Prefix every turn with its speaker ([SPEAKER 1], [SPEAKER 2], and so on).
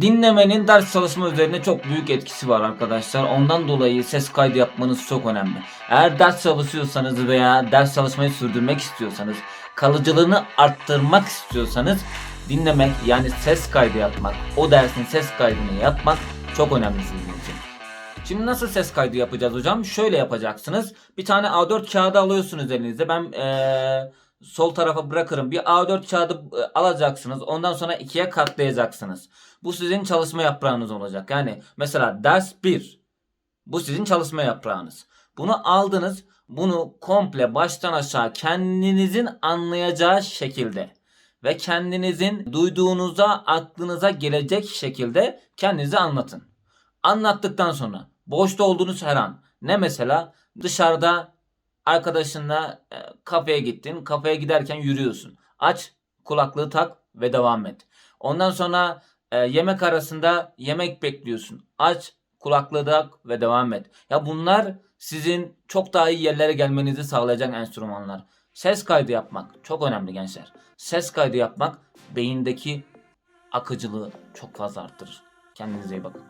[SPEAKER 1] Dinlemenin ders çalışma üzerine çok büyük etkisi var arkadaşlar. Ondan dolayı ses kaydı yapmanız çok önemli. Eğer ders çalışıyorsanız veya ders çalışmayı sürdürmek istiyorsanız, kalıcılığını arttırmak istiyorsanız dinlemek yani ses kaydı yapmak, o dersin ses kaydını yapmak çok önemli sizin için. Şimdi nasıl ses kaydı yapacağız hocam? Şöyle yapacaksınız. Bir tane A4 kağıdı alıyorsunuz elinizde. Ben eee, sol tarafa bırakırım. Bir A4 kağıdı e, alacaksınız. Ondan sonra ikiye katlayacaksınız. Bu sizin çalışma yaprağınız olacak. Yani mesela ders 1. Bu sizin çalışma yaprağınız. Bunu aldınız. Bunu komple baştan aşağı kendinizin anlayacağı şekilde ve kendinizin duyduğunuzda aklınıza gelecek şekilde kendinize anlatın. Anlattıktan sonra boşta olduğunuz her an ne mesela dışarıda arkadaşınla e, kafeye gittin. Kafeye giderken yürüyorsun. Aç kulaklığı tak ve devam et. Ondan sonra e, yemek arasında yemek bekliyorsun. Aç kulaklığı tak ve devam et. Ya bunlar sizin çok daha iyi yerlere gelmenizi sağlayacak enstrümanlar. Ses kaydı yapmak çok önemli gençler. Ses kaydı yapmak beyindeki akıcılığı çok fazla arttırır. Kendinize iyi bakın.